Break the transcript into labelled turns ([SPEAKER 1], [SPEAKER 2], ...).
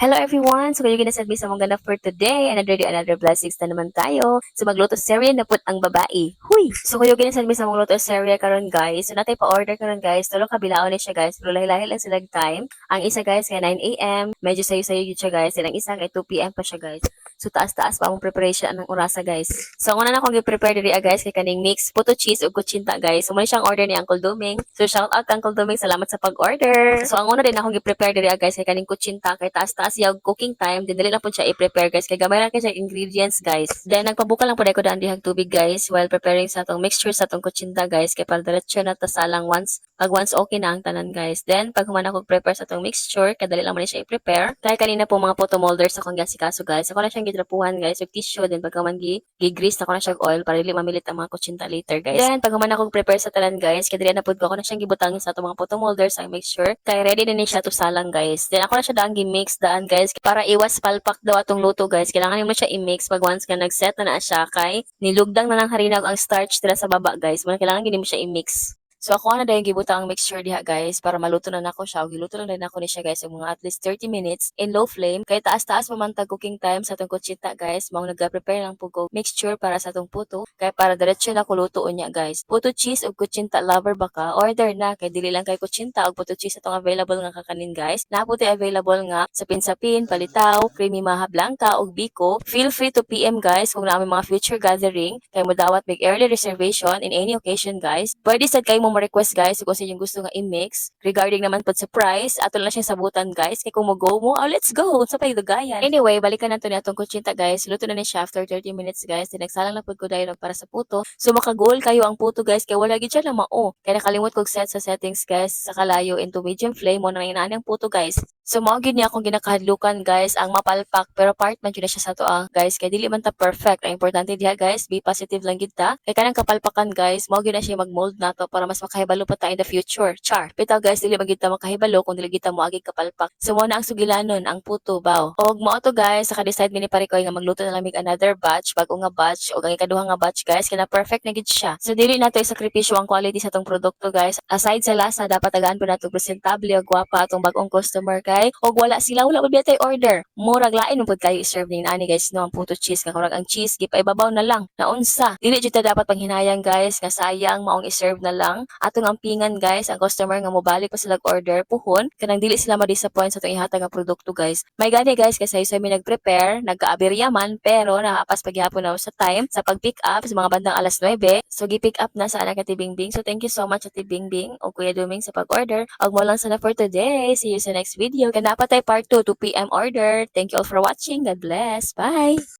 [SPEAKER 1] Hello everyone! So kayo ginasabi sa mga ganap for today. Another day, another blessings na naman tayo. So magluto serye na put ang babae. Huy! So kayo ginasabi sa mga luto serye karon guys. So natay pa-order karon guys. Tulo kabilaon ni siya guys. Pero lahi-lahi lang sila time. Ang isa guys kay 9 a.m. Medyo sayo-sayo yun siya guys. And ang isa kay 2 p.m. pa siya guys. So taas-taas pa ang preparation ng orasa guys. So una na akong gi-prepare diri ah, guys kay kaning mix puto cheese ug kutsinta guys. So siyang order ni Uncle Duming. So shout out kay Uncle Duming. Salamat sa pag-order. So ang una din akong gi-prepare diri ah, guys kay kaning kutsinta kay taas-taas yung cooking time. Then dali na po siya i-prepare guys. Kay gamay lang kay siya ingredients guys. Then nagpabuka lang dahil ko daan dihang tubig guys while preparing sa atong mixture sa atong kutsinta guys. Kay para diretso na tasalang once pag once okay na ang tanan guys. Then pag human ako prepare sa atong mixture, kadali lang man siya i-prepare. Kaya kanina po mga photo molders akong gasikaso guys. Ako na siyang gitrapuhan guys, yung tissue then pag human gi gi-grease na ko na siya og oil para dili mamilit ang mga kutsinta later guys. Then pag human ako prepare sa tanan guys, kadali na pud ko ako na siyang gibutang sa atong mga photo molders ang mixture. Kaya ready na ni siya to salang guys. Then ako na siya daan gi-mix daan guys para iwas palpak daw atong luto guys. Kailangan mo siya i-mix pag once ka nag-set na na siya kay nilugdang na ng harinag ang starch dira sa baba guys. Muna kailangan gini mo siya i-mix. So ako na dahil gibutang ang mixture diha guys para maluto na nako siya. Giluto lang din ako ni siya guys yung mga at least 30 minutes in low flame. Kaya taas-taas mamantag cooking time sa atong kutsita guys. Mao nag-prepare lang po ko mixture para sa atong puto. Kaya para diretso na ko luto unya guys. Puto cheese ug kutsinta lover baka order na kay dili lang kay kutsinta ug puto cheese atong available nga kakanin guys. Naputi available nga sa pinsapin, palitaw, creamy maha blanca ug biko. Feel free to PM guys kung naamay mga future gathering kay mo dawat make early reservation in any occasion guys. Pwede sad kay mo ma-request guys kung sa inyong gusto nga i-mix. Regarding naman pod sa price, ato lang siya sabutan guys. Kay kung mo go mo, oh, let's go! Sa pa gayan. Anyway, balikan nato ni atong kutsinta guys. Luto na ni siya after 30 minutes guys. Then nagsalang na pod ko dahil para sa puto. So makagol kayo ang puto guys. Kay wala gid siya na mao. Kaya nakalimot kog set sa settings guys sa kalayo into medium flame. Mo na ang puto guys. So mao gid niya akong ginakahadlukan guys ang mapalpak pero part man na siya sa to ah, guys kay dili man ta perfect. Ang importante diha guys, be positive lang gid ta. Kay kanang kapalpakan guys, mao gid na siya mag-mold nato para mas makahibalo pa ta in the future. Char. Bitaw guys, dili man gid ta makahibalo kung dili gid ta moagi kapalpak. So mo na ang sugilanon ang puto baw. Og mao to guys, saka decide mini pare ko nga magluto na lamig another batch, bag-o nga batch og ang ikaduha nga batch guys kay na perfect na gid siya. So dili nato isakripisyo ang quality sa tong produkto guys. Aside sa lasa, dapat tagaan po nato presentable ug gwapa atong bag-ong customer kay og wala sila wala pa tay order. Murag lain pud kayo i-serve ni ani guys no ang puto cheese nga kurang ang cheese gipaibabaw na lang. Naunsa. Dili jud dapat panghinayang guys nga sayang maong i-serve na lang. Atong ampingan guys ang customer nga mobalik pa sila order puhon kanang dili sila ma-disappoint sa atong ihatag nga produkto guys. May gani guys kasi sa mi nag-prepare, nagka-aberya man pero nakapas pagyapon na sa time sa pag-pick up sa mga bandang alas 9. So gi-pick up na sa anak ni Bingbing. So thank you so much Ate Bingbing o Kuya Duming sa pag-order. Og mo lang sana for dapat See you sa next video. Tayo part 2 2 p.m. order. Thank you all for watching. God bless. Bye!